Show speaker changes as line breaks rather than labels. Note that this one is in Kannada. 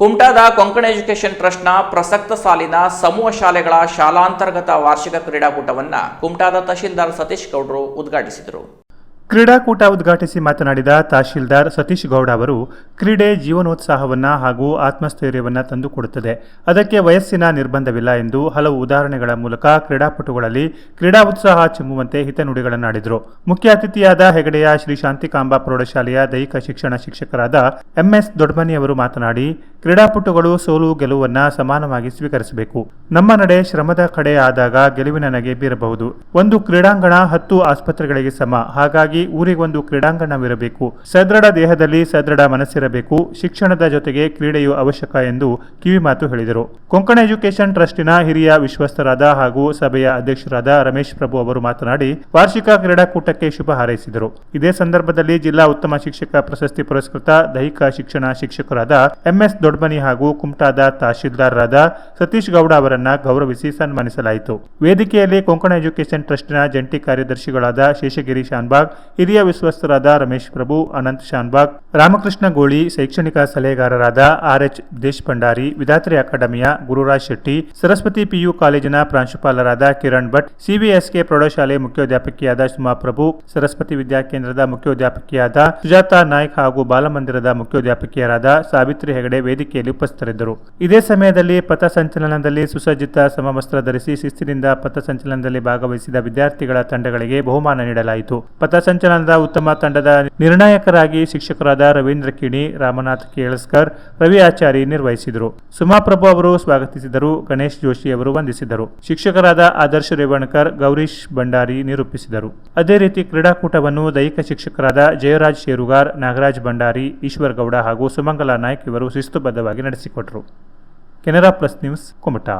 ಕುಮಟಾದ ಕೊಂಕಣ ಎಜುಕೇಷನ್ ಟ್ರಸ್ಟ್ನ ಪ್ರಸಕ್ತ ಸಾಲಿನ ಸಮೂಹ ಶಾಲೆಗಳ ಶಾಲಾಂತರ್ಗತ ವಾರ್ಷಿಕ ಕ್ರೀಡಾಕೂಟವನ್ನು ಕುಮಟಾದ ತಹಶೀಲ್ದಾರ್ ಸತೀಶ್ ಗೌಡ್ರು ಉದ್ಘಾಟಿಸಿದರು.
ಕ್ರೀಡಾಕೂಟ ಉದ್ಘಾಟಿಸಿ ಮಾತನಾಡಿದ ತಹಶೀಲ್ದಾರ್ ಸತೀಶ್ ಗೌಡ ಅವರು, ಕ್ರೀಡೆ ಜೀವನೋತ್ಸಾಹವನ್ನ ಹಾಗೂ ಆತ್ಮಸ್ಥೈರ್ಯವನ್ನು ತಂದುಕೊಡುತ್ತದೆ. ಅದಕ್ಕೆ ವಯಸ್ಸಿನ ನಿರ್ಬಂಧವಿಲ್ಲ ಎಂದು ಹಲವು ಉದಾಹರಣೆಗಳ ಮೂಲಕ ಕ್ರೀಡಾಪಟುಗಳಲ್ಲಿ ಕ್ರೀಡಾ ಉತ್ಸಾಹ ಚಿಮ್ಮುವಂತೆ ಹಿತನುಡಿಗಳನ್ನಾಡಿದರು. ಮುಖ್ಯ ಅತಿಥಿಯಾದ ಹೆಗಡೆಯ ಶ್ರೀ ಶಾಂತಿಕಾಂಬ ಪ್ರೌಢಶಾಲೆಯ ದೈಹಿಕ ಶಿಕ್ಷಣ ಶಿಕ್ಷಕರಾದ ಎಂಎಸ್ ದೊಡ್ಮನಿ ಅವರು ಮಾತನಾಡಿ, ಕ್ರೀಡಾಪಟುಗಳು ಸೋಲು ಗೆಲುವನ್ನು ಸಮಾನವಾಗಿ ಸ್ವೀಕರಿಸಬೇಕು. ನಮ್ಮ ನಡೆ ಶ್ರಮದ ಕಡೆ ಆದಾಗ ಗೆಲುವಿನ ನಗೆ ಬೀರಬಹುದು. ಒಂದು ಕ್ರೀಡಾಂಗಣ ಹತ್ತು ಆಸ್ಪತ್ರೆಗಳಿಗೆ ಸಮ. ಹಾಗಾಗಿ ಊರಿಗೊಂದು ಕ್ರೀಡಾಂಗಣವಿರಬೇಕು. ಸದೃಢ ದೇಹದಲ್ಲಿ ಸದೃಢ ಮನಸ್ಸಿರಬೇಕು. ಶಿಕ್ಷಣದ ಜೊತೆಗೆ ಕ್ರೀಡೆಯು ಅವಶ್ಯಕ ಎಂದು ಕಿವಿಮಾತು ಹೇಳಿದರು. ಕೊಂಕಣ ಎಜುಕೇಷನ್ ಟ್ರಸ್ಟಿನ ಹಿರಿಯ ವಿಶ್ವಸ್ತರಾದ ಹಾಗೂ ಸಭೆಯ ಅಧ್ಯಕ್ಷರಾದ ರಮೇಶ್ ಪ್ರಭು ಅವರು ಮಾತನಾಡಿ, ವಾರ್ಷಿಕ ಕ್ರೀಡಾಕೂಟಕ್ಕೆ ಶುಭ ಹಾರೈಸಿದರು. ಇದೇ ಸಂದರ್ಭದಲ್ಲಿ ಜಿಲ್ಲಾ ಉತ್ತಮ ಶಿಕ್ಷಕ ಪ್ರಶಸ್ತಿ ಪುರಸ್ಕೃತ ದೈಹಿಕ ಶಿಕ್ಷಣ ಶಿಕ್ಷಕರಾದ ಎಂಎಸ್ ದೊಡ್ಮನಿ ಹಾಗೂ ಕುಮಟಾದ ತಹಶೀಲ್ದಾರರಾದ ಸತೀಶ್ ಗೌಡ ಅವರನ್ನ ಗೌರವಿಸಿ ಸನ್ಮಾನಿಸಲಾಯಿತು. ವೇದಿಕೆಯಲ್ಲಿ ಕೊಂಕಣ ಎಜುಕೇಷನ್ ಟ್ರಸ್ಟ್ನ ಜಂಟಿ ಕಾರ್ಯದರ್ಶಿಗಳಾದ ಶೇಷಗಿರಿ ಶಾನ್ಬಾಗ್ ಹಿರಿಯ ವಿಶ್ವಸ್ತರಾದ ರಮೇಶ್ ಪ್ರಭು, ಅನಂತ್ ಶಾನ್ಬಾಗ್, ರಾಮಕೃಷ್ಣ ಗೋಳಿ, ಶೈಕ್ಷಣಿಕ ಸಲಹೆಗಾರರಾದ ಆರ್ಎಚ್ ದೇಶ್ ಭಂಡಾರಿ ವಿಧಾತ್ರಿ ಅಕಾಡೆಮಿಯ ಗುರುರಾಜ್ ಶೆಟ್ಟಿ, ಸರಸ್ವತಿ ಪಿಯು ಕಾಲೇಜಿನ ಪ್ರಾಂಶುಪಾಲರಾದ ಕಿರಣ್ ಭಟ್ ಸಿಬಿಎಸ್ಕೆ ಪ್ರೌಢಶಾಲೆ ಮುಖ್ಯೋಧ್ಯಾಪಕಿಯಾದ ಸುಮಾ ಪ್ರಭು, ಸರಸ್ವತಿ ವಿದ್ಯಾಕೇಂದ್ರದ ಮುಖ್ಯೋಧ್ಯಾಪಕಿಯಾದ ಸುಜಾತಾ ನಾಯ್ಕ್ ಹಾಗೂ ಬಾಲಮಂದಿರದ ಮುಖ್ಯೋಧ್ಯಾಪಕಿಯರಾದ ಸಾವಿತ್ರಿ ಹೆಗಡೆ ವೇದಿಕೆಯಲ್ಲಿ ಉಪಸ್ಥಿತರಿದ್ದರು. ಇದೇ ಸಮಯದಲ್ಲಿ ಪಥಸಂಚಲನದಲ್ಲಿ ಸುಸಜ್ಜಿತ ಸಮವಸ್ತ್ರ ಧರಿಸಿ ಶಿಸ್ತಿನಿಂದ ಪಥಸಂಚಲನದಲ್ಲಿ ಭಾಗವಹಿಸಿದ ವಿದ್ಯಾರ್ಥಿಗಳ ತಂಡಗಳಿಗೆ ಬಹುಮಾನ ನೀಡಲಾಯಿತು. ಪಥಸಂಚಲನದ ಉತ್ತಮ ತಂಡದ ನಿರ್ಣಾಯಕರಾಗಿ ಶಿಕ್ಷಕರಾದ ರವೀಂದ್ರ ಕಿಣಿ, ರಾಮನಾಥ್ ಕೇಳಸ್ಕರ್, ರವಿ ಆಚಾರಿ ನಿರ್ವಹಿಸಿದರು. ಸುಮಾಪ್ರಭು ಅವರು ಸ್ವಾಗತಿಸಿದರು, ಗಣೇಶ್ ಜೋಶಿ ಅವರು ವಂದಿಸಿದರು. ಶಿಕ್ಷಕರಾದ ಆದರ್ಶ ರೇವಣ್ಕರ್, ಗೌರೀಶ್ ಭಂಡಾರಿ ನಿರೂಪಿಸಿದರು. ಅದೇ ರೀತಿ ಕ್ರೀಡಾಕೂಟವನ್ನು ದೈಹಿಕ ಶಿಕ್ಷಕರಾದ ಜಯರಾಜ್ ಶೇರುಗಾರ್, ನಾಗರಾಜ್ ಭಂಡಾರಿ, ಈಶ್ವರ್ ಗೌಡ ಹಾಗೂ ಸುಮಂಗಲ ನಾಯ್ಕ ಇವರು ಶಿಸ್ತುಬದ್ಧವಾಗಿ ನಡೆಸಿಕೊಟ್ಟರು ಕೆನರಾ ಪ್ಲಸ್ ನ್ಯೂಸ್ ಕುಮಟಾ.